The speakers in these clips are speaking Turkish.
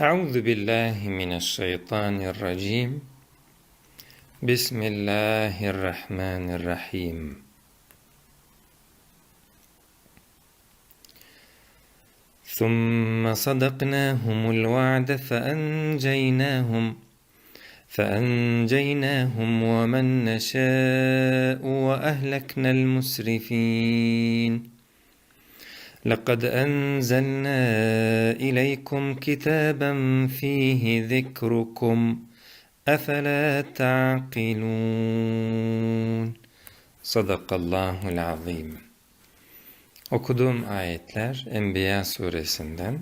أعوذ بالله من الشيطان الرجيم. بسم الله الرحمن الرحيم. ثم صدقناهم الوعد فأنجيناهم فأنجيناهم ومن نشاء وأهلكنا المسرفين. لقد أنزلنا إليكم كتابا فيه ذكركم أفلا تعقلون صدق الله العظيم Okuduğum ayetler Enbiya suresinden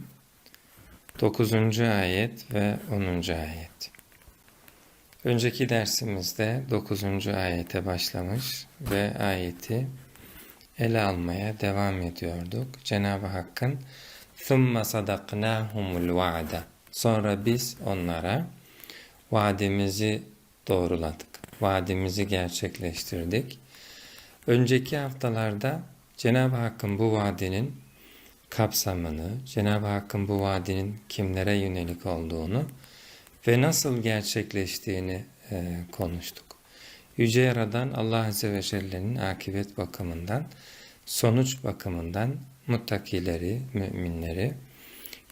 9. ayet ve 10. ayet. Önceki dersimizde 9. ayete başlamış ve ayeti ele almaya devam ediyorduk. Cenab-ı Hakk'ın ثُمَّ صَدَقْنَاهُمُ الْوَعْدَ Sonra biz onlara vaadimizi doğruladık. Vaadimizi gerçekleştirdik. Önceki haftalarda Cenab-ı Hakk'ın bu vaadinin kapsamını, Cenab-ı Hakk'ın bu vaadinin kimlere yönelik olduğunu ve nasıl gerçekleştiğini e, konuştuk. Yüce Yaradan Allah Azze ve Celle'nin akibet bakımından, sonuç bakımından muttakileri, müminleri,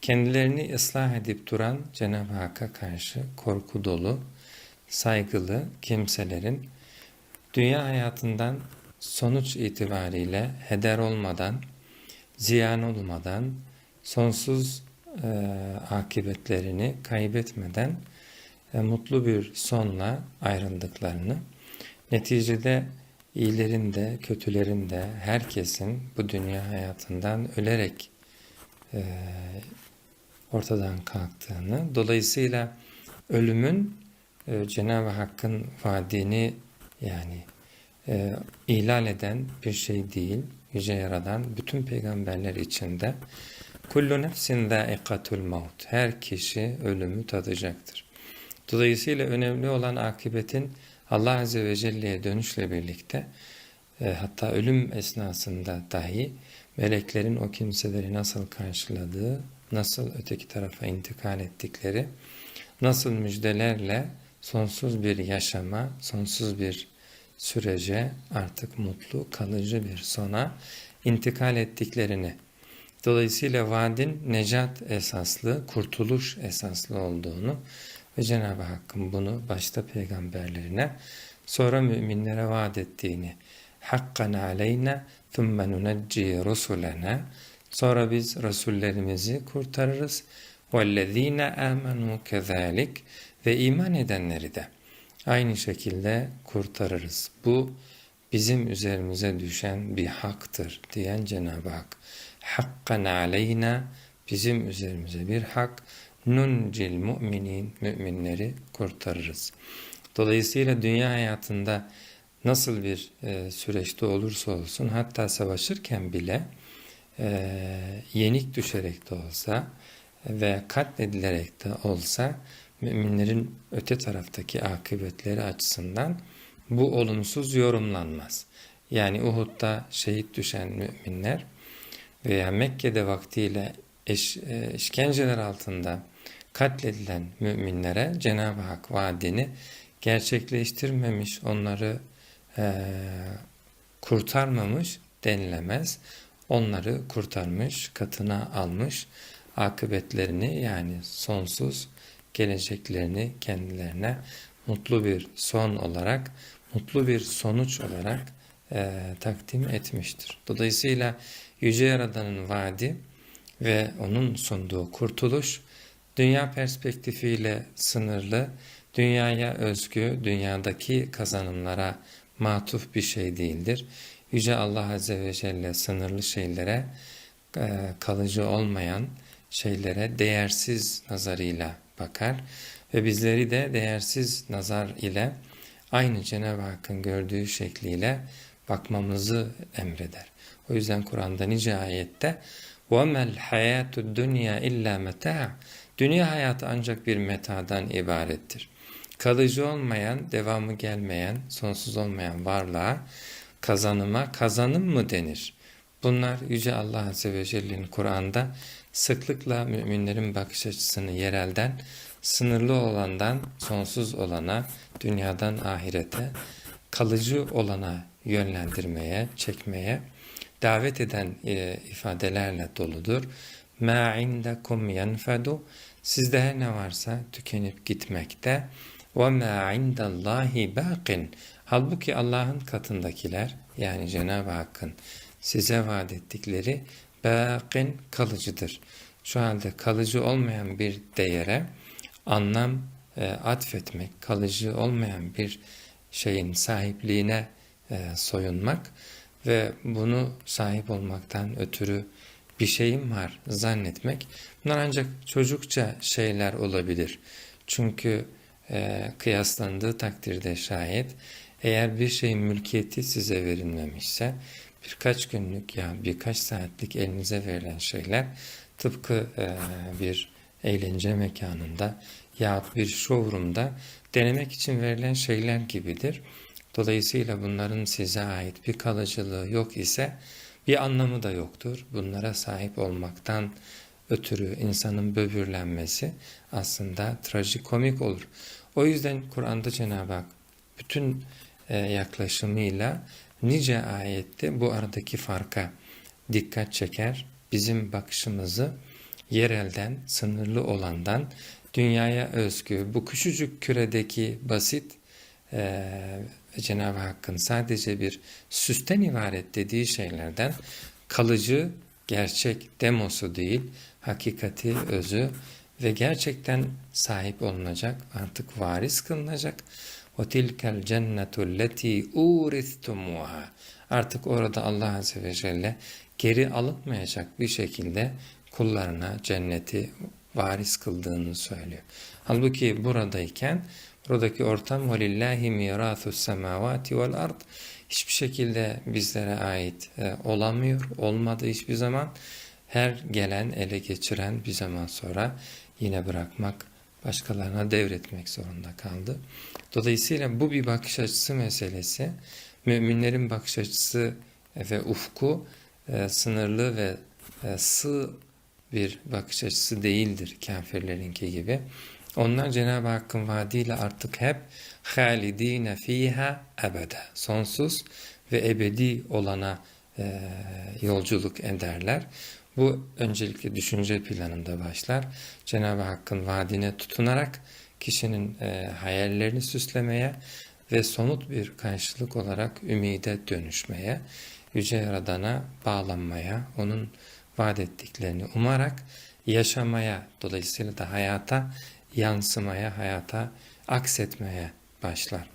kendilerini ıslah edip duran Cenab-ı Hakk'a karşı korku dolu, saygılı kimselerin dünya hayatından sonuç itibariyle heder olmadan, ziyan olmadan, sonsuz e, akıbetlerini kaybetmeden e, mutlu bir sonla ayrıldıklarını, neticede iyilerin de kötülerin de herkesin bu dünya hayatından ölerek e, ortadan kalktığını, dolayısıyla ölümün e, Cenab-ı Hakk'ın vaadini yani e, ihlal eden bir şey değil. Yüce Yaradan bütün peygamberler içinde kullu nefsin zâikatul maut. Her kişi ölümü tadacaktır. Dolayısıyla önemli olan akıbetin Allah Azze ve Celle'ye dönüşle birlikte e, hatta ölüm esnasında dahi meleklerin o kimseleri nasıl karşıladığı, nasıl öteki tarafa intikal ettikleri, nasıl müjdelerle sonsuz bir yaşama, sonsuz bir sürece artık mutlu, kalıcı bir sona intikal ettiklerini, dolayısıyla vaadin necat esaslı, kurtuluş esaslı olduğunu ve Cenab-ı Hakk'ın bunu başta peygamberlerine sonra müminlere vaat ettiğini hakkan aleyna thumme nunecci rusulena sonra biz rasullerimizi kurtarırız vellezine amenu kezalik ve iman edenleri de aynı şekilde kurtarırız. Bu bizim üzerimize düşen bir haktır diyen Cenab-ı Hak. Hakkan aleyna bizim üzerimize bir hak Nuncil müminin müminleri kurtarırız. Dolayısıyla dünya hayatında nasıl bir e, süreçte olursa olsun hatta savaşırken bile e, yenik düşerek de olsa ve katledilerek de olsa müminlerin öte taraftaki akıbetleri açısından bu olumsuz yorumlanmaz. Yani Uhud'da şehit düşen müminler veya Mekke'de vaktiyle eş, e, işkenceler altında katledilen müminlere Cenab-ı Hak vaadini gerçekleştirmemiş, onları e, kurtarmamış denilemez. Onları kurtarmış, katına almış, akıbetlerini yani sonsuz geleceklerini kendilerine mutlu bir son olarak, mutlu bir sonuç olarak e, takdim etmiştir. Dolayısıyla Yüce Yaradan'ın vaadi ve onun sunduğu kurtuluş, dünya perspektifiyle sınırlı, dünyaya özgü, dünyadaki kazanımlara matuf bir şey değildir. Yüce Allah Azze ve Celle sınırlı şeylere, e, kalıcı olmayan şeylere değersiz nazarıyla bakar ve bizleri de değersiz nazar ile aynı Cenab-ı Hakk'ın gördüğü şekliyle bakmamızı emreder. O yüzden Kur'an'da nice ayette وَمَا الْحَيَاتُ الدُّنْيَا اِلَّا مَتَاعٌ Dünya hayatı ancak bir metadan ibarettir. Kalıcı olmayan, devamı gelmeyen, sonsuz olmayan varlığa, kazanıma kazanım mı denir? Bunlar Yüce Allah Azze ve Celle'nin Kur'an'da sıklıkla müminlerin bakış açısını yerelden, sınırlı olandan sonsuz olana, dünyadan ahirete, kalıcı olana yönlendirmeye, çekmeye davet eden e, ifadelerle doludur. مَا عِنْدَكُمْ يَنْفَدُ Sizde her ne varsa tükenip gitmekte. وَمَا عِنْدَ اللّٰهِ بَاقٍ Halbuki Allah'ın katındakiler yani Cenab-ı Hakk'ın size vaat ettikleri bâkin kalıcıdır. Şu halde kalıcı olmayan bir değere anlam e, atfetmek, kalıcı olmayan bir şeyin sahipliğine e, soyunmak ve bunu sahip olmaktan ötürü bir şeyim var zannetmek bunlar ancak çocukça şeyler olabilir. Çünkü e, kıyaslandığı takdirde şayet eğer bir şeyin mülkiyeti size verilmemişse birkaç günlük ya birkaç saatlik elinize verilen şeyler tıpkı e, bir eğlence mekanında ya bir showroom'da denemek için verilen şeyler gibidir. Dolayısıyla bunların size ait bir kalıcılığı yok ise bir anlamı da yoktur. Bunlara sahip olmaktan ötürü insanın böbürlenmesi aslında trajikomik olur. O yüzden Kur'an'da Cenab-ı Hak bütün e, yaklaşımıyla nice ayette bu aradaki farka dikkat çeker. Bizim bakışımızı yerelden, sınırlı olandan, dünyaya özgü, bu küçücük küredeki basit e, Cenab-ı Hakk'ın sadece bir süsten ibaret dediği şeylerden kalıcı, gerçek demosu değil, hakikati, özü ve gerçekten sahip olunacak, artık varis kılınacak. وَتِلْكَ الْجَنَّةُ الَّتِي اُورِثْتُمُوهَا Artık orada Allah Azze ve Celle geri alınmayacak bir şekilde kullarına cenneti varis kıldığını söylüyor. Halbuki buradayken Buradaki ortam velillahi mirasu semavati vel ard hiçbir şekilde bizlere ait e, olamıyor, olmadı hiçbir zaman. Her gelen ele geçiren bir zaman sonra yine bırakmak, başkalarına devretmek zorunda kaldı. Dolayısıyla bu bir bakış açısı meselesi. Müminlerin bakış açısı e, ve ufku e, sınırlı ve e, sığ bir bakış açısı değildir kafirlerinki gibi. Onlar Cenab-ı Hakk'ın vaadiyle artık hep halidine fiha ebede sonsuz ve ebedi olana e, yolculuk ederler. Bu öncelikle düşünce planında başlar. Cenab-ı Hakk'ın vaadine tutunarak kişinin e, hayallerini süslemeye ve somut bir karşılık olarak ümide dönüşmeye, Yüce Yaradan'a bağlanmaya, onun vaat ettiklerini umarak yaşamaya, dolayısıyla da hayata yansımaya, hayata aksetmeye başlar.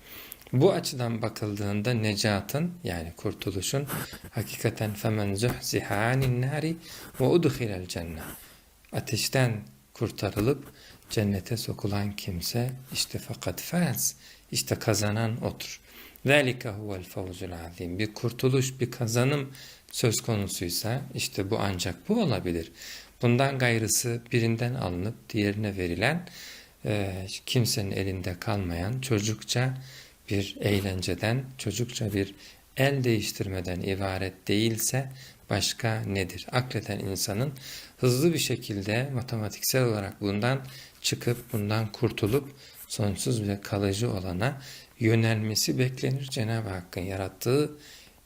Bu açıdan bakıldığında necatın yani kurtuluşun hakikaten femen zuhziha anin nari ve udkhilel cennet. Ateşten kurtarılıp cennete sokulan kimse işte fakat faz işte kazanan odur. Zalika huvel fawzul azim. Bir kurtuluş, bir kazanım söz konusuysa işte bu ancak bu olabilir. Bundan gayrısı birinden alınıp diğerine verilen e, kimsenin elinde kalmayan çocukça bir eğlenceden, çocukça bir el değiştirmeden ibaret değilse başka nedir? Akleten insanın hızlı bir şekilde matematiksel olarak bundan çıkıp bundan kurtulup sonsuz ve kalıcı olana yönelmesi beklenir. Cenab-ı Hakk'ın yarattığı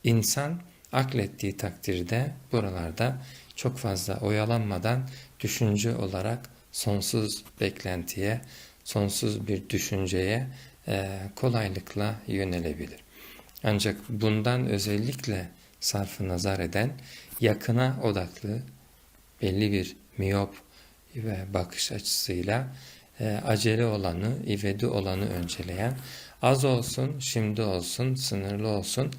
insan aklettiği takdirde buralarda çok fazla oyalanmadan düşünce olarak sonsuz beklentiye, sonsuz bir düşünceye e, kolaylıkla yönelebilir. Ancak bundan özellikle sarfı nazar eden yakına odaklı belli bir miyop ve bakış açısıyla e, acele olanı, ivedi olanı önceleyen, az olsun, şimdi olsun, sınırlı olsun,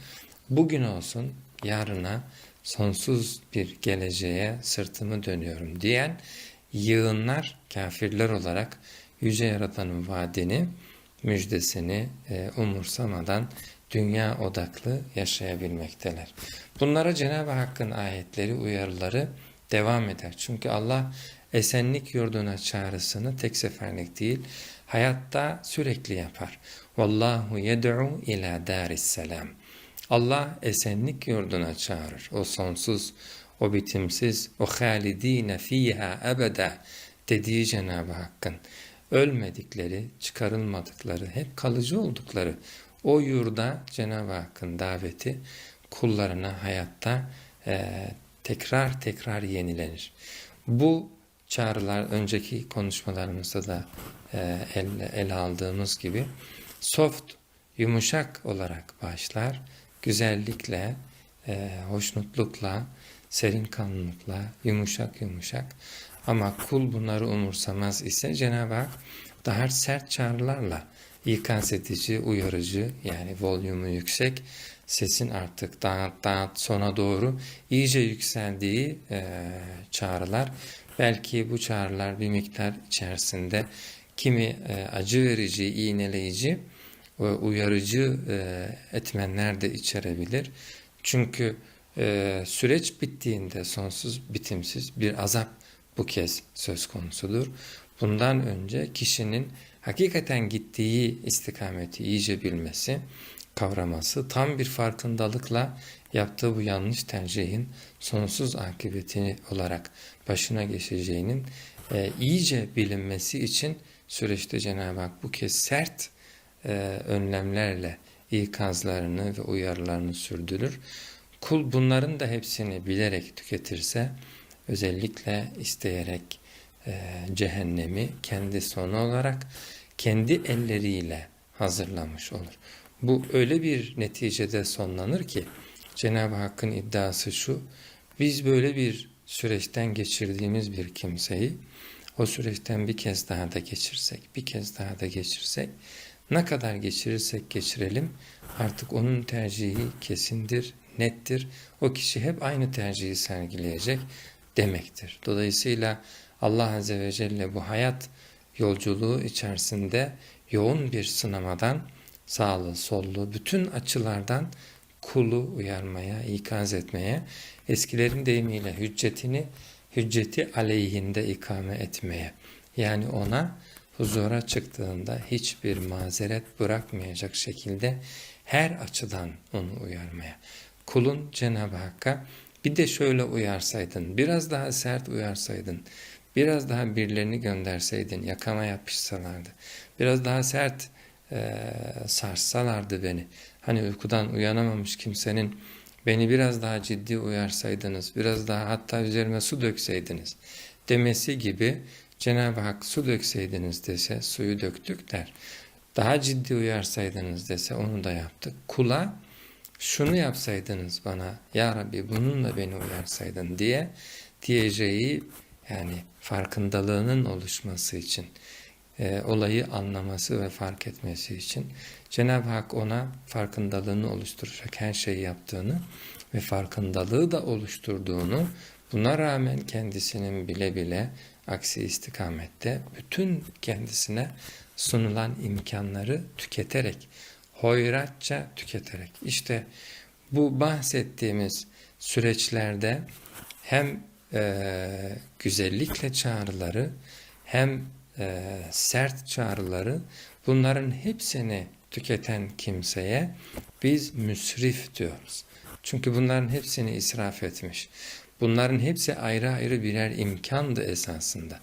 bugün olsun, yarına, sonsuz bir geleceğe sırtımı dönüyorum diyen yığınlar kafirler olarak Yüce Yaratan'ın vaadini, müjdesini e, umursamadan dünya odaklı yaşayabilmekteler. Bunlara Cenab-ı Hakk'ın ayetleri, uyarıları devam eder. Çünkü Allah esenlik yurduna çağrısını tek seferlik değil, hayatta sürekli yapar. Vallahu yed'u ila daris selam. Allah esenlik yurduna çağırır. O sonsuz, o bitimsiz, o halidine fiha ebeda dediği Cenab-ı Hakk'ın ölmedikleri, çıkarılmadıkları, hep kalıcı oldukları o yurda Cenab-ı Hakk'ın daveti kullarına hayatta e, tekrar tekrar yenilenir. Bu çağrılar önceki konuşmalarımızda da e, el, ele aldığımız gibi soft, yumuşak olarak başlar, güzellikle, e, hoşnutlukla, serin kanlılıkla, yumuşak yumuşak ama kul bunları umursamaz ise Cenab-ı Hak daha sert çağrılarla ikaz edici, uyarıcı yani volümü yüksek, sesin artık daha, daha sona doğru iyice yükseldiği e, çağrılar. Belki bu çağrılar bir miktar içerisinde kimi e, acı verici, iğneleyici, e, uyarıcı e, etmenler de içerebilir. Çünkü e, süreç bittiğinde sonsuz, bitimsiz bir azap bu kez söz konusudur. Bundan önce kişinin hakikaten gittiği istikameti iyice bilmesi, kavraması, tam bir farkındalıkla yaptığı bu yanlış tercihin sonsuz akıbetini olarak başına geçeceğinin e, iyice bilinmesi için süreçte Cenab-ı Hak bu kez sert e, önlemlerle ikazlarını ve uyarılarını sürdürür. Kul bunların da hepsini bilerek tüketirse, özellikle isteyerek e, cehennemi kendi sonu olarak kendi elleriyle hazırlamış olur. Bu öyle bir neticede sonlanır ki Cenab-ı Hakk'ın iddiası şu, biz böyle bir süreçten geçirdiğimiz bir kimseyi o süreçten bir kez daha da geçirsek, bir kez daha da geçirsek, ne kadar geçirirsek geçirelim artık onun tercihi kesindir, nettir. O kişi hep aynı tercihi sergileyecek demektir. Dolayısıyla Allah Azze ve Celle bu hayat yolculuğu içerisinde yoğun bir sınamadan sağlı, sollu, bütün açılardan kulu uyarmaya, ikaz etmeye, eskilerin deyimiyle hüccetini, hücceti aleyhinde ikame etmeye, yani ona huzura çıktığında hiçbir mazeret bırakmayacak şekilde her açıdan onu uyarmaya. Kulun Cenab-ı Hakk'a bir de şöyle uyarsaydın, biraz daha sert uyarsaydın, biraz daha birilerini gönderseydin, yakama yapışsalardı, biraz daha sert e, sarsalardı beni. Hani uykudan uyanamamış kimsenin beni biraz daha ciddi uyarsaydınız, biraz daha hatta üzerime su dökseydiniz demesi gibi Cenab-ı Hak su dökseydiniz dese suyu döktük der. Daha ciddi uyarsaydınız dese onu da yaptık. Kula şunu yapsaydınız bana ya Rabbi bununla beni uyarsaydın diye diyeceği yani farkındalığının oluşması için e, olayı anlaması ve fark etmesi için Cenab-ı Hak ona farkındalığını oluşturacak her şeyi yaptığını ve farkındalığı da oluşturduğunu buna rağmen kendisinin bile bile aksi istikamette bütün kendisine sunulan imkanları tüketerek, hoyratça tüketerek. İşte bu bahsettiğimiz süreçlerde hem e, güzellikle çağrıları hem e, sert çağrıları bunların hepsini tüketen kimseye biz müsrif diyoruz. Çünkü bunların hepsini israf etmiş. Bunların hepsi ayrı ayrı birer imkandı esasında.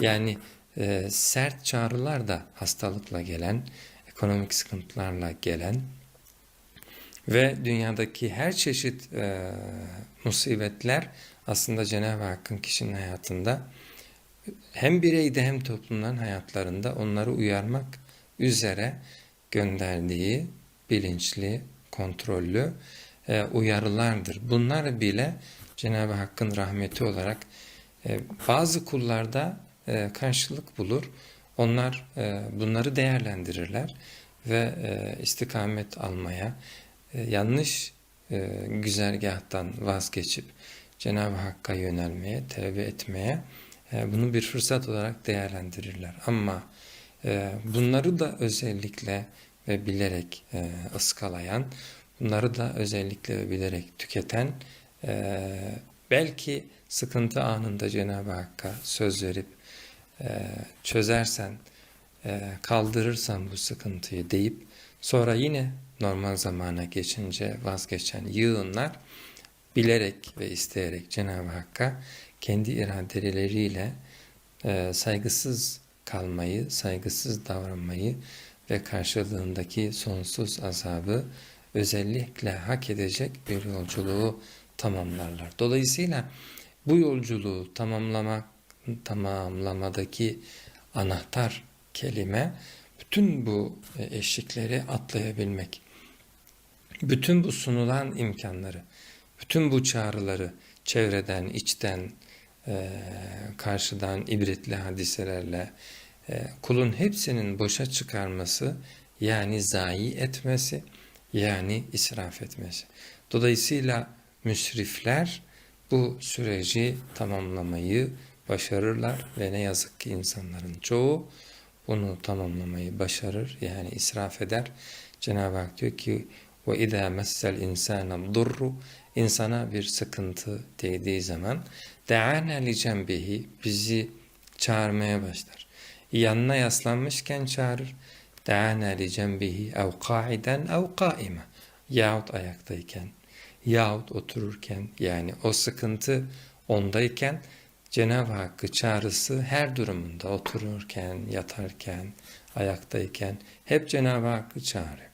Yani e, sert çağrılar da hastalıkla gelen, ekonomik sıkıntılarla gelen ve dünyadaki her çeşit e, musibetler aslında Cenab-ı Hakk'ın kişinin hayatında hem bireyde hem toplumların hayatlarında onları uyarmak üzere gönderdiği bilinçli, kontrollü e, uyarılardır. Bunlar bile Cenab-ı Hakk'ın rahmeti olarak e, bazı kullarda e, karşılık bulur. Onlar e, bunları değerlendirirler ve e, istikamet almaya, yanlış e, güzergahtan vazgeçip Cenab-ı Hakk'a yönelmeye, tevbe etmeye bunu bir fırsat olarak değerlendirirler. Ama bunları da özellikle ve bilerek ıskalayan, bunları da özellikle ve bilerek tüketen, belki sıkıntı anında Cenab-ı Hakk'a söz verip çözersen, kaldırırsan bu sıkıntıyı deyip sonra yine normal zamana geçince vazgeçen yığınlar bilerek ve isteyerek Cenab-ı Hakk'a kendi iradeleriyle e, saygısız kalmayı, saygısız davranmayı ve karşılığındaki sonsuz azabı özellikle hak edecek bir yolculuğu tamamlarlar. Dolayısıyla bu yolculuğu tamamlamak, tamamlamadaki anahtar kelime bütün bu e, eşikleri atlayabilmek. Bütün bu sunulan imkanları, bütün bu çağrıları çevreden, içten, e, karşıdan ibretli hadiselerle e, kulun hepsinin boşa çıkarması yani zayi etmesi yani israf etmesi. Dolayısıyla müsrifler bu süreci tamamlamayı başarırlar ve ne yazık ki insanların çoğu bunu tamamlamayı başarır yani israf eder. Cenab-ı Hak diyor ki ve izâ messel insâne durru insana bir sıkıntı değdiği zaman de'ana li cembihi bizi çağırmaya başlar. Yanına yaslanmışken çağırır. De'ana li cembihi ev ka'iden ev kâime yahut ayaktayken yahut otururken yani o sıkıntı ondayken Cenab-ı Hakk'ı çağrısı her durumunda otururken, yatarken, ayaktayken hep Cenab-ı Hakk'ı çağırıyor.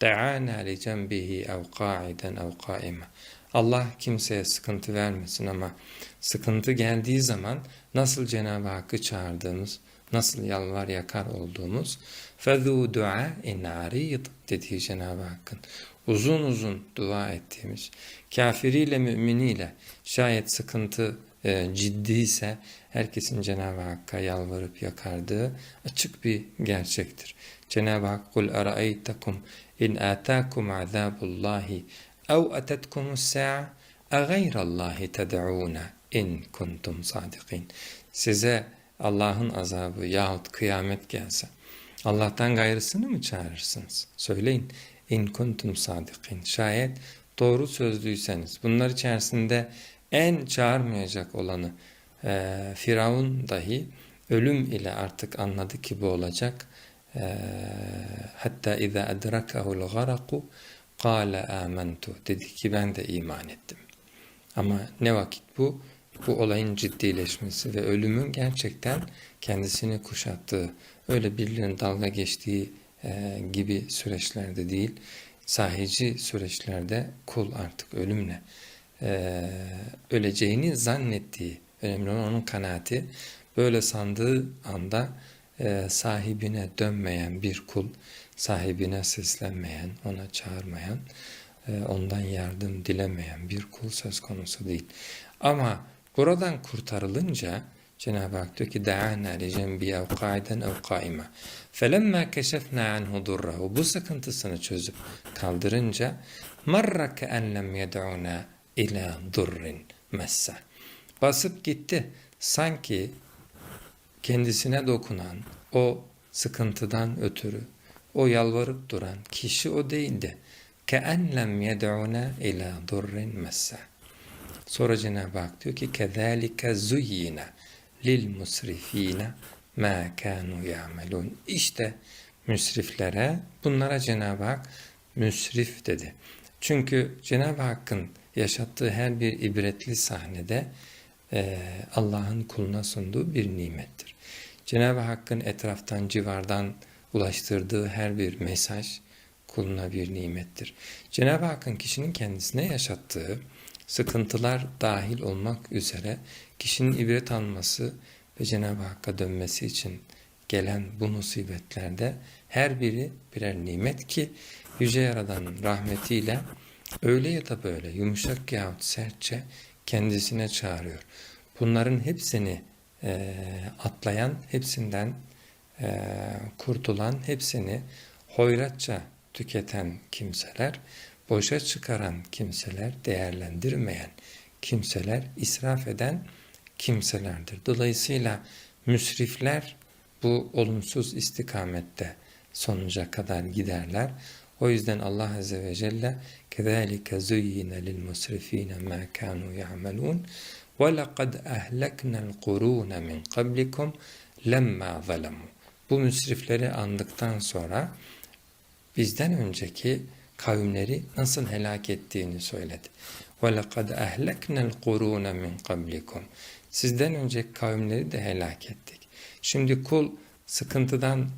De'ana li cembihi ev ka'iden ev kâime Allah kimseye sıkıntı vermesin ama sıkıntı geldiği zaman nasıl Cenab-ı Hakk'ı çağırdığımız, nasıl yalvar yakar olduğumuz فَذُوا دُعَا اِنْ عَرِيض dediği Cenab-ı Hakk'ın uzun uzun dua ettiğimiz kafiriyle müminiyle şayet sıkıntı e, ciddiyse herkesin Cenab-ı Hakk'a yalvarıp yakardığı açık bir gerçektir. Cenab-ı Hak kul araeytekum in atakum azabullahi ev atetkumus sa'a e gayrallahi ted'una in kuntum sadikin. Size Allah'ın azabı yahut kıyamet gelse Allah'tan gayrısını mı çağırırsınız? Söyleyin. İn kuntum sadikin. Şayet doğru sözlüyseniz. Bunlar içerisinde en çağırmayacak olanı e, Firavun dahi ölüm ile artık anladı ki bu olacak. E, hatta iza edrakahul garaku kâle âmentu. Dedi ki ben de iman ettim. Ama ne vakit bu? Bu olayın ciddileşmesi ve ölümün gerçekten kendisini kuşattığı, öyle birilerinin dalga geçtiği e, gibi süreçlerde değil, sahici süreçlerde kul artık ölümle e, öleceğini zannettiği, önemli olan onun kanaati, böyle sandığı anda e, sahibine dönmeyen bir kul, sahibine seslenmeyen, ona çağırmayan, ondan yardım dilemeyen bir kul söz konusu değil. Ama buradan kurtarılınca Cenab-ı Hak diyor ki دَعَانَا لِجَنْبِيَ اَوْ قَائِدًا اَوْ قَائِمًا فَلَمَّا كَشَفْنَا عَنْهُ ضُرَّهُ Bu sıkıntısını çözüp kaldırınca مَرَّ كَأَنْ لَمْ يَدْعُونَا اِلَى ضُرٍّ مَسَّ Basıp gitti. Sanki kendisine dokunan o sıkıntıdan ötürü, o yalvarıp duran kişi o değildi. كَأَنْ لَمْ يَدْعُونَا اِلَى ضُرٍّ مَسَّ Sonra Cenab-ı Hak diyor ki كَذَٰلِكَ lil musrifine ma kanu yamelun. İşte müsriflere bunlara Cenab-ı Hak müsrif dedi. Çünkü Cenab-ı Hakk'ın yaşattığı her bir ibretli sahnede e, Allah'ın kuluna sunduğu bir nimettir. Cenab-ı Hakk'ın etraftan, civardan ulaştırdığı her bir mesaj kuluna bir nimettir. Cenab-ı Hakk'ın kişinin kendisine yaşattığı sıkıntılar dahil olmak üzere kişinin ibret alması ve Cenab-ı Hakk'a dönmesi için gelen bu musibetlerde her biri birer nimet ki Yüce Yaradan'ın rahmetiyle öyle ya da böyle yumuşak yahut sertçe kendisine çağırıyor. Bunların hepsini e, atlayan, hepsinden e, kurtulan, hepsini hoyratça tüketen kimseler, boşa çıkaran kimseler, değerlendirmeyen kimseler, israf eden kimselerdir. Dolayısıyla müsrifler bu olumsuz istikamette sonuca kadar giderler. O yüzden Allah Azze ve Celle كَذَٰلِكَ زُيِّنَ لِلْمُسْرِف۪ينَ مَا كَانُوا يَعْمَلُونَ وَلَقَدْ أَهْلَكْنَا الْقُرُونَ مِنْ قَبْلِكُمْ لَمَّا ظَلَمُوا Bu müsrifleri andıktan sonra bizden önceki kavimleri nasıl helak ettiğini söyledi. وَلَقَدْ أَهْلَكْنَا الْقُرُونَ مِنْ قَبْلِكُمْ Sizden önceki kavimleri de helak ettik. Şimdi kul sıkıntıdan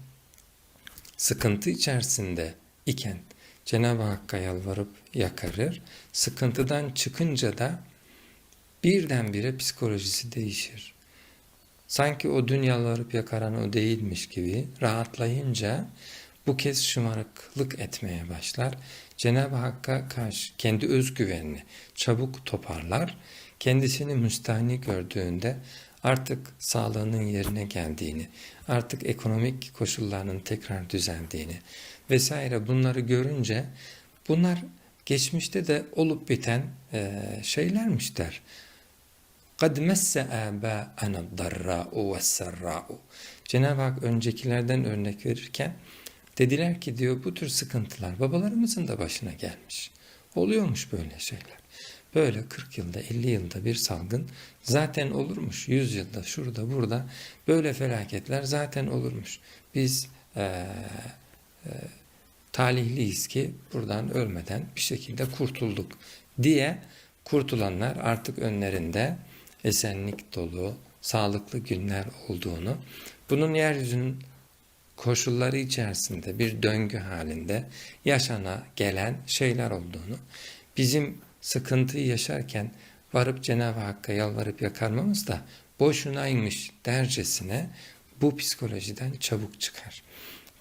sıkıntı içerisinde iken Cenab-ı Hakk'a yalvarıp yakarır. Sıkıntıdan çıkınca da birdenbire psikolojisi değişir. Sanki o dün yalvarıp yakaran o değilmiş gibi rahatlayınca bu kez şımarıklık etmeye başlar. Cenab-ı Hakk'a karşı kendi özgüvenini çabuk toparlar Kendisini müstahni gördüğünde artık sağlığının yerine geldiğini, artık ekonomik koşullarının tekrar düzeldiğini vesaire bunları görünce bunlar geçmişte de olup biten e, şeylermiş der. قَدْ مَسَّ آبَاءَنَا الضَّرَّاءُ وَالسَّرَّاءُ Cenab-ı Hak öncekilerden örnek verirken dediler ki diyor bu tür sıkıntılar babalarımızın da başına gelmiş. Oluyormuş böyle şeyler. Böyle 40 yılda 50 yılda bir salgın zaten olurmuş. 100 yılda şurada burada böyle felaketler zaten olurmuş. Biz e, e, talihliyiz ki buradan ölmeden bir şekilde kurtulduk diye kurtulanlar artık önlerinde esenlik dolu, sağlıklı günler olduğunu, bunun yeryüzünün koşulları içerisinde bir döngü halinde yaşana gelen şeyler olduğunu, bizim sıkıntıyı yaşarken varıp Cenab-ı Hakk'a yalvarıp yakarmamız da boşunaymış dercesine bu psikolojiden çabuk çıkar.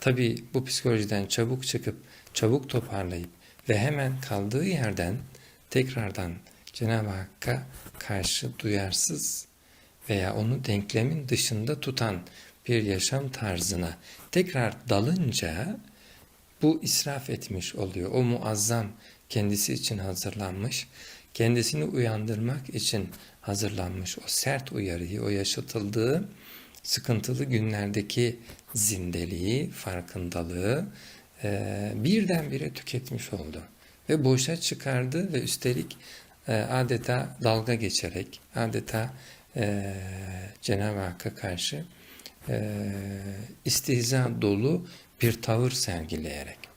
Tabi bu psikolojiden çabuk çıkıp çabuk toparlayıp ve hemen kaldığı yerden tekrardan Cenab-ı Hakk'a karşı duyarsız veya onu denklemin dışında tutan bir yaşam tarzına tekrar dalınca bu israf etmiş oluyor. O muazzam kendisi için hazırlanmış, kendisini uyandırmak için hazırlanmış o sert uyarıyı, o yaşatıldığı sıkıntılı günlerdeki zindeliği, farkındalığı e, birdenbire tüketmiş oldu. Ve boşa çıkardı ve üstelik e, adeta dalga geçerek, adeta e, Cenab-ı Hakk'a karşı e, istihza dolu bir tavır sergileyerek.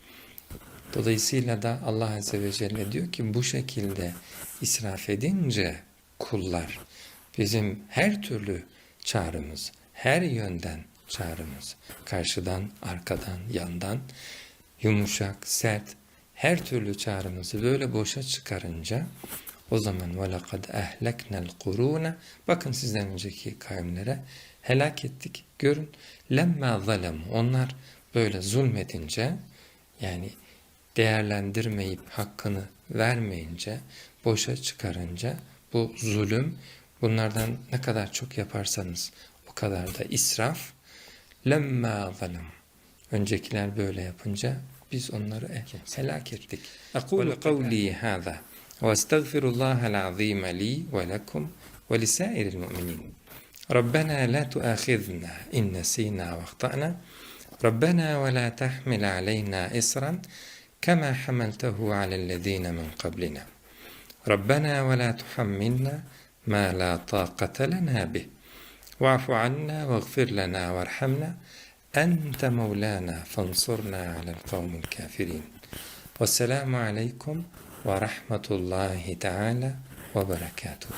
Dolayısıyla da Allah Azze ve Celle diyor ki bu şekilde israf edince kullar bizim her türlü çağrımız, her yönden çağrımız, karşıdan, arkadan, yandan, yumuşak, sert, her türlü çağrımızı böyle boşa çıkarınca o zaman وَلَقَدْ اَهْلَكْنَا الْقُرُونَ Bakın sizden önceki kavimlere helak ettik. Görün. لَمَّا ظَلَمُ Onlar böyle zulmedince yani değerlendirmeyip hakkını vermeyince, boşa çıkarınca bu zulüm bunlardan ne kadar çok yaparsanız o kadar da israf lemma zalim. Öncekiler böyle yapınca biz onları helak ettik. Aqulu kavli hâzâ ve estağfirullahal azîme li ve lekum ve lisâiril mu'minin. ربنا لا تؤاخذنا إن نسينا واخطأنا ربنا ولا تحمل علينا إصرا كما حملته على الذين من قبلنا. ربنا ولا تحملنا ما لا طاقة لنا به. واعف عنا واغفر لنا وارحمنا. أنت مولانا فانصرنا على القوم الكافرين. والسلام عليكم ورحمة الله تعالى وبركاته.